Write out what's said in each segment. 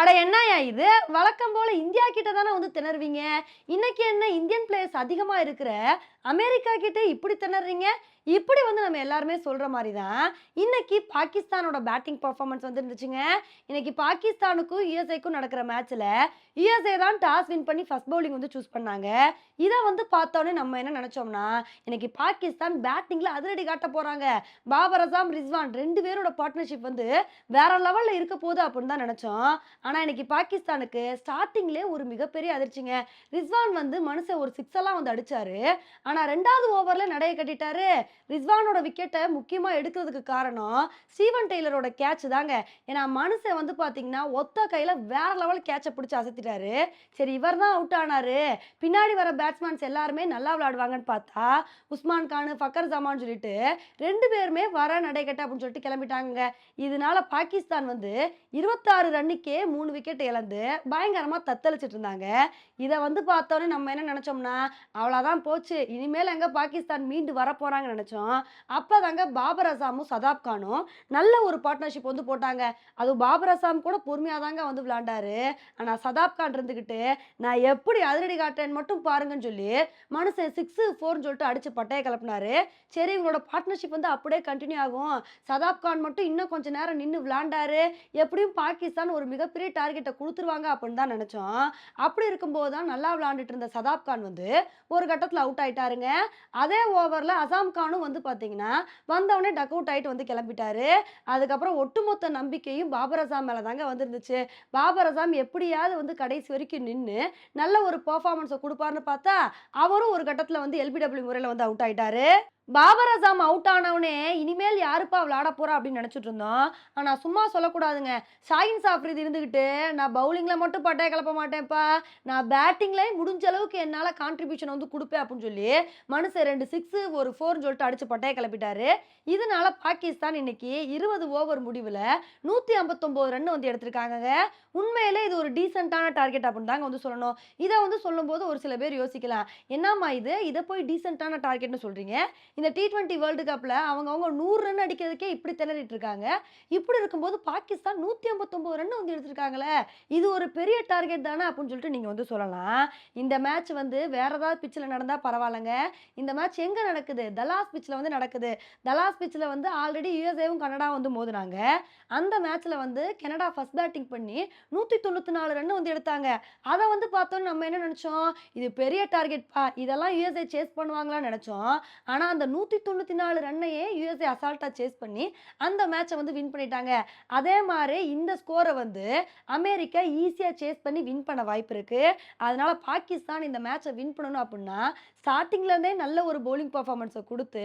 அட என்னையா இது? வழக்கம் போல் இந்தியா கிட்ட தானே வந்து திணறுவீங்க? இன்னைக்கு என்ன இந்தியன் பிளேயர்ஸ் அதிகமாக இருக்கிற? அமெரிக்கா கிட்ட இப்படி திணறீங்க இப்படி வந்து நம்ம எல்லாருமே சொல்கிற மாதிரி தான் இன்னைக்கு பாகிஸ்தானோட பேட்டிங் பர்ஃபார்மன்ஸ் வந்து இருந்துச்சுங்க இன்னைக்கு பாகிஸ்தானுக்கும் யுஎஸ்ஏக்கும் நடக்கிற மேட்ச்சில் யுஎஸ்ஏ தான் டாஸ் வின் பண்ணி ஃபர்ஸ்ட் பவுலிங் வந்து சூஸ் பண்ணாங்க. இதை வந்து பார்த்தோன்னே நம்ம என்ன நினச்சோம்னா இன்னைக்கு பாகிஸ்தான் பேட்டிங்கில் அதிரடி காட்ட போகிறாங்க பாபர் அசாம் ரிஸ்வான் ரெண்டு பேரோட பார்ட்னர்ஷிப் வந்து வேற லெவலில் இருக்க போகுது அப்படின்னு தான் நினச்சோம். ஆனால் இன்னைக்கு பாகிஸ்தானுக்கு ஸ்டார்டிங்லேயே ஒரு மிகப்பெரிய அதிர்ச்சிங்க. ரிஸ்வான் வந்து மனுஷன் ஒரு சிக்ஸெல்லாம் வந்து அடிச்சாரு. ஆனால் ரெண்டாவது ஓவரில் நடைய கட்டிட்டாரு. ரிஸ்வானோட விக்கெட்டை முக்கியமாக எடுக்கிறதுக்கு காரணம் ஸ்டீவன் டெய்லரோட கேட்ச் தாங்க. ஏன்னா மனுஷன் வந்து பார்த்தீங்கன்னா ஒத்த கையில் வேற லெவல் கேட்சை பிடிச்சி அசத்திட்டாரு. சரி இவர் தான் அவுட் ஆனாரு. பின்னாடி வர பேட்ஸ்மேன்ஸ் எல்லாருமே நல்லா விளையாடுவாங்கன்னு பார்த்தா உஸ்மான் கான் ஃபக்கர் ஜமான் சொல்லிட்டு ரெண்டு பேருமே வர நடைகட்ட அப்படின்னு சொல்லிட்டு கிளம்பிட்டாங்க இதனால பாகிஸ்தான் வந்து இருபத்தாறு ரன்னுக்கே மூணு விக்கெட் இழந்து பயங்கரமாக தத்தளிச்சிட்டு இருந்தாங்க. இதை வந்து பார்த்தோன்னே நம்ம என்ன நினச்சோம்னா அவ்வளோதான் போச்சு. இனிமேல் அங்கே பாகிஸ்தான் மீண்டு வரப்போகிறாங்க நினச்சோம். அப்போ தாங்க பாபர் அசாமும் சதாப் கானும் நல்ல ஒரு பார்ட்னர்ஷிப் வந்து போட்டாங்க. அதுவும் பாபர் அசாம் கூட பொறுமையாக தாங்க வந்து விளாண்டாரு ஆனால் சதாப் கான் இருந்துக்கிட்டு நான் எப்படி அதிரடி காட்டேன்னு மட்டும் பாருங்கன்னு சொல்லி மனுஷன் சிக்ஸு ஃபோர்னு சொல்லிட்டு அடிச்சு பட்டையை கிளப்பினாரு. சரி இவங்களோட பார்ட்னர்ஷிப் வந்து அப்படியே கண்டினியூ ஆகும். சதாப் கான் மட்டும் இன்னும் கொஞ்ச நேரம் நின்று விளாண்டாரு எப்படியும் பாகிஸ்தான் ஒரு மிகப்பெரிய டார்கெட்டை கொடுத்துருவாங்க அப்படின்னு தான் நினச்சோம். அப்படி இருக்கும்போது தான் நல்லா விளாண்டுட்டு இருந்த சதாப் கான் வந்து ஒரு கட்டத்தில் அவுட் ஆயிட்டாருங்க. அதே ஓவரில் அசாம் கானும் வந்து பார்த்தீங்கன்னா வந்தவொடனே டக் அவுட் ஆகிட்டு வந்து கிளம்பிட்டாரு. அதுக்கப்புறம் ஒட்டுமொத்த நம்பிக்கையும் பாபர் அசாம் மேலே தாங்க வந்துருந்துச்சு. பாபர் அசாம் எப்படியாவது வந்து கடைசி வரைக்கும் நின்று நல்ல ஒரு பர்ஃபார்மன்ஸை கொடுப்பாருன்னு பார்த்தா அவரும் ஒரு கட்டத்தில் வந்து எல்பிடபிள்யூ முறையில் வந்து அவுட் ஆயிட்டாரு. பாபர் அசாம் அவுட் ஆனவனே இனிமேல் யாருப்பா விளாட போறா அப்படின்னு நினைச்சிட்டு இருந்தோம். ஆனா சும்மா சொல்லக்கூடாதுங்க. ஷாகின் சாஃப்ரித் இருந்துகிட்டு நான் பவுலிங்ல மட்டும் பட்டைய கிளப்ப மாட்டேன்ப்பா. நான் பேட்டிங்லேயே முடிஞ்ச அளவுக்கு என்னால கான்ட்ரிபியூஷன் வந்து கொடுப்பேன் அப்படின்னு சொல்லி மனுஷன் ரெண்டு சிக்ஸ் ஒரு ஃபோர்னு சொல்லிட்டு அடிச்சு பட்டைய கிளப்பிட்டாரு இதனால பாகிஸ்தான் இன்னைக்கு இருபது ஓவர் முடிவுல நூத்தி ஐம்பத்தொன்பது ரன் வந்து எடுத்திருக்காங்க உண்மையிலே இது ஒரு டீசென்டான டார்கெட் அப்படின்னு தாங்க வந்து சொல்லணும். இதை வந்து சொல்லும்போது ஒரு சில பேர் யோசிக்கலாம். என்னம்மா இது? இதை போய் டீசென்டான டார்கெட்னு சொல்றீங்க? இந்த டி ட்வெண்ட்டி வேர்ல்டு கப்பில் அவங்கவுங்க நூறு ரன் அடிக்கிறதுக்கே இப்படி திணறிட்டு இருக்காங்க. இப்படி இருக்கும்போது பாகிஸ்தான் நூற்றி ஐம்பத்தொம்போது ரன் வந்து எடுத்திருக்காங்களே. இது ஒரு பெரிய டார்கெட் தானே அப்படின்னு சொல்லிட்டு நீங்கள் வந்து சொல்லலாம். இந்த மேட்ச் வந்து வேற ஏதாவது பிச்சில் நடந்தால் பரவாயில்லைங்க. இந்த மேட்ச் எங்கே நடக்குது? தலாஸ் பிச்சில் வந்து நடக்குது. தலாஸ் பிச்சில் வந்து ஆல்ரெடி யூஎஸ்ஏவும் கனடா வந்து மோதுனாங்க. அந்த மேட்ச்சில் வந்து கனடா ஃபர்ஸ்ட் பேட்டிங் பண்ணி நூற்றி தொண்ணூற்றி நாலு ரன் வந்து எடுத்தாங்க. அதை வந்து பார்த்தோன்னு நம்ம என்ன நினச்சோம்? இது பெரிய டார்கெட் பா. இதெல்லாம் யூஎஸ்ஏ சேஸ் பண்ணுவாங்களான்னு நினச்சோம். ஆனால் அந்த அந்த நூற்றி தொண்ணூற்றி நாலு ரன்னையே யூஎஸ்ஏ அசால்ட்டாக சேஸ் பண்ணி அந்த மேட்சை வந்து வின் பண்ணிட்டாங்க. அதே மாதிரி இந்த ஸ்கோரை வந்து அமெரிக்கா ஈஸியாக சேஸ் பண்ணி வின் பண்ண வாய்ப்பு இருக்குது அதனால் பாகிஸ்தான் இந்த மேட்சை வின் பண்ணணும் அப்படின்னா ஸ்டார்டிங்லேருந்தே நல்ல ஒரு பவுலிங் பர்ஃபார்மன்ஸை கொடுத்து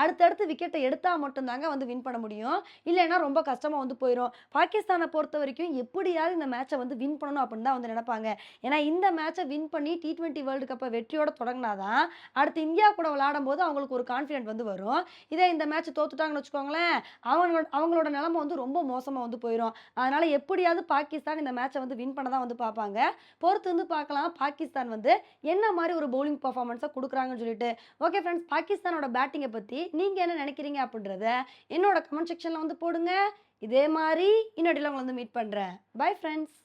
அடுத்தடுத்து விக்கெட்டை எடுத்தால் மட்டும்தாங்க வந்து வின் பண்ண முடியும். இல்லைன்னா ரொம்ப கஷ்டமாக வந்து போயிடும் பாகிஸ்தானை பொறுத்த வரைக்கும் எப்படியாவது இந்த மேட்சை வந்து வின் பண்ணணும் அப்படின்னு தான் வந்து நினைப்பாங்க. ஏன்னா இந்த மேட்சை வின் பண்ணி டி ட்வெண்ட்டி வேர்ல்டு கப்பை வெற்றியோட தொடங்கினாதான் அடுத்து இந்தியா கூட விளையாடும் போது அவங்களுக்கு ஒரு கான்ஃபிடென்ட் வந்து வரும். இதே இந்த மேட்ச் தோத்துட்டாங்கன்னு வச்சுக்கோங்களேன் அவங்களோட அவங்களோட நிலமை வந்து ரொம்ப மோசமாக வந்து போயிடும் அதனால் எப்படியாவது பாகிஸ்தான் இந்த மேட்சை வந்து வின் பண்ண தான் வந்து பார்ப்பாங்க. பொறுத்து வந்து பார்க்கலாம். பாகிஸ்தான் வந்து என்ன மாதிரி ஒரு பவுலிங் பர்ஃபார்மன்ஸை கொடுக்குறாங்கன்னு சொல்லிட்டு. ஓகே ஃப்ரெண்ட்ஸ் பாகிஸ்தானோட பேட்டிங்கை பற்றி நீங்கள் என்ன நினைக்கிறீங்க அப்படின்றத என்னோட கமெண்ட் செக்ஷனில் வந்து போடுங்க. இதே மாதிரி இன்னொடியில் உங்களை வந்து மீட் பண்ணுறேன் பை ஃப்ரெண்ட்ஸ்